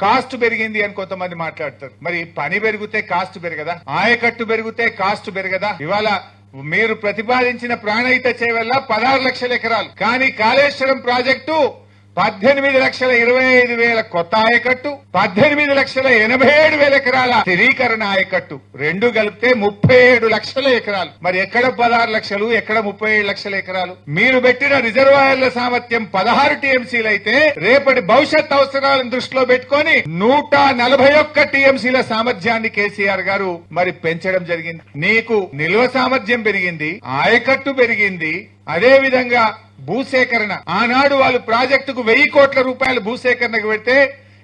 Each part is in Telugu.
కాస్ట్ పెరిగింది అని కొంతమంది మాట్లాడతారు. మరి పని పెరిగితే కాస్ట్ పెరగదా? ఆయకట్టు పెరిగితే కాస్ట్ పెరగదా? ఇవాళ మీరు ప్రతిపాదించిన ప్రాణహిత చేయవల్ల పదహారు లక్షల ఎకరాలు. కానీ కాళేశ్వరం ప్రాజెక్టు పద్దెనిమిది లక్షల ఇరవై ఐదు వేల కొత్త ఆయకట్టు పద్దెనిమిది లక్షల ఎనభై ఏడు వేల ఎకరాల స్థిరీకరణ ఆయకట్టు. రెండు కలిపితే ముప్పై ఏడు లక్షల ఎకరాలు. మరి ఎక్కడ పదహారు లక్షలు ఎక్కడ ముప్పై ఏడు లక్షల ఎకరాలు? మీరు పెట్టిన రిజర్వాయర్ల సామర్థ్యం పదహారు టీఎంసీలు అయితే రేపటి భవిష్యత్ అవసరాలను దృష్టిలో పెట్టుకొని నూట నలభై ఒక్క టీఎంసీల సామర్థ్యాన్ని కేసీఆర్ గారు మరి పెంచడం జరిగింది. నీకు నిల్వ సామర్థ్యం పెరిగింది ఆయకట్టు పెరిగింది అదే విధంగా భూసేకరణ. ఆనాడు వాళ్ళు ప్రాజెక్టుకు వెయ్యి కోట్ల రూపాయలు భూసేకరణకు పెడితే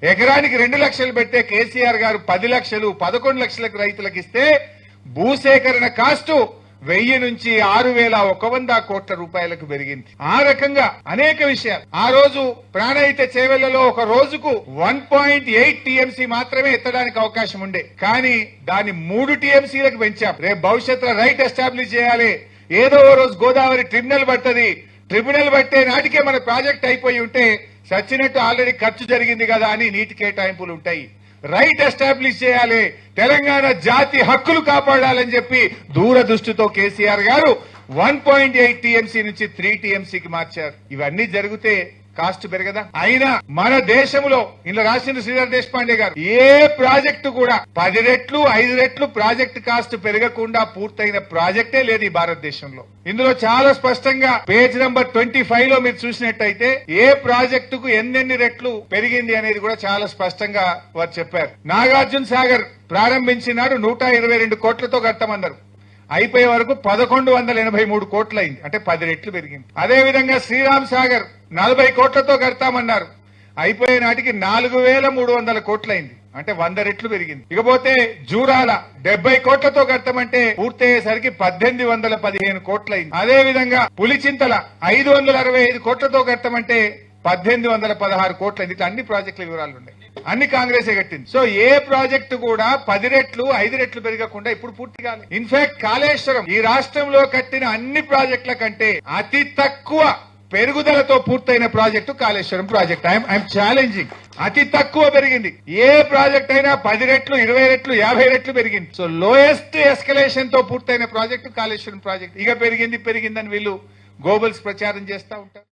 ఎకరానికి రెండు లక్షలు పెట్టే కేసీఆర్ గారు పది లక్షలు పదకొండు లక్షలకు రైతులకు ఇస్తే భూసేకరణ కాస్టు వెయ్యి నుంచి ఆరు వేల ఒక వంద కోట్ల రూపాయలకు పెరిగింది. ఆ రకంగా అనేక విషయాలు. ఆ రోజు ప్రాణహిత చేవెళ్ళలో ఒక రోజుకు వన్ పాయింట్ ఎయిట్ టీఎంసీ మాత్రమే ఎత్తడానికి అవకాశం ఉండే. కానీ దాన్ని మూడు టీఎంసీలకు పెంచాం. రేపు భవిష్యత్తులో రైట్ ఎస్టాబ్లిష్ చేయాలి. ఏదో ఓ రోజు గోదావరి ట్రిబ్యునల్ పడుతుంది. ట్రిబ్యునల్ పట్టే నాటికే మన ప్రాజెక్ట్ అయిపోయి ఉంటే సచ్చినట్టు ఆల్రెడీ ఖర్చు జరిగింది కదా అని నీటి కేటాయింపులు ఉంటాయి. రైట్ ఎస్టాబ్లిష్ చేయాలి. తెలంగాణ జాతి హక్కులు కాపాడాలని చెప్పి దూరదృష్టితో KCR garu one point eight TMC నుంచి త్రీ టీఎంసీకి మార్చారు. ఇవన్నీ జరిగితే కాస్ట్ పెరగదా? అయినా మన దేశంలో ఇలా రాసిన శ్రీధర్ దేశపాండే గారు ఏ ప్రాజెక్టు కూడా పది రెట్లు ఐదు రెట్లు ప్రాజెక్ట్ కాస్ట్ పెరగకుండా పూర్తయిన ప్రాజెక్టే లేదు ఈ భారతదేశంలో. ఇందులో చాలా స్పష్టంగా పేజ్ నెంబర్ ట్వంటీ ఫైవ్లో మీరు చూసినట్టయితే ఏ ప్రాజెక్టుకు ఎన్నెన్ని రెట్లు పెరిగింది అనేది కూడా చాలా స్పష్టంగా వారు చెప్పారు. నాగార్జున సాగర్ ప్రారంభించినాడు నూట ఇరవై రెండు కోట్లతో కట్టమన్నారు. అయిపోయే వరకు పదకొండు వందల ఎనభై మూడు కోట్లు అయింది అంటే పది రెట్లు పెరిగింది. అదే విధంగా శ్రీరామ్ సాగర్ నలభై కోట్లతో కడతామన్నారు. అయిపోయే నాటికి నాలుగు వేల మూడు వందల కోట్లయింది అంటే వంద రెట్లు పెరిగింది. ఇకపోతే జూరాల డెబ్బై కోట్లతో కడతామంటే పూర్తయ్యేసరికి పద్దెనిమిది వందల పదిహేను కోట్లయింది అదే విధంగా పులిచింతల ఐదు వందల అరవై ఐదు కోట్లతో కడతామంటే పద్దెనిమిది వందల పదహారు కోట్లయింది ఇట్లా అన్ని ప్రాజెక్టుల వివరాలు ఉన్నాయి. అన్ని కాంగ్రెస్ కట్టింది. సో ఏ ప్రాజెక్టు కూడా పది రెట్లు ఐదు రెట్లు పెరగకుండా ఇప్పుడు పూర్తి కాలేదు ఇన్ఫాక్ట్ కాళేశ్వరం ఈ రాష్ట్రంలో కట్టిన అన్ని ప్రాజెక్టుల కంటే అతి తక్కువ పెరుగుదలతో పూర్తయిన project Kaleshwaram project. I'm I'm challenging అతి తక్కువ పెరిగింది. ఏ ప్రాజెక్ట్ అయినా పది రెట్లు ఇరవై రెట్లు యాభై రెట్లు పెరిగింది. సో లోయెస్ట్ ఎస్కలేషన్తో పూర్తయిన ప్రాజెక్టు కాళేశ్వరం ప్రాజెక్ట్. ఇక పెరిగింది పెరిగిందని వీళ్ళు గోబల్స్ ప్రచారం చేస్తూ ఉంటారు.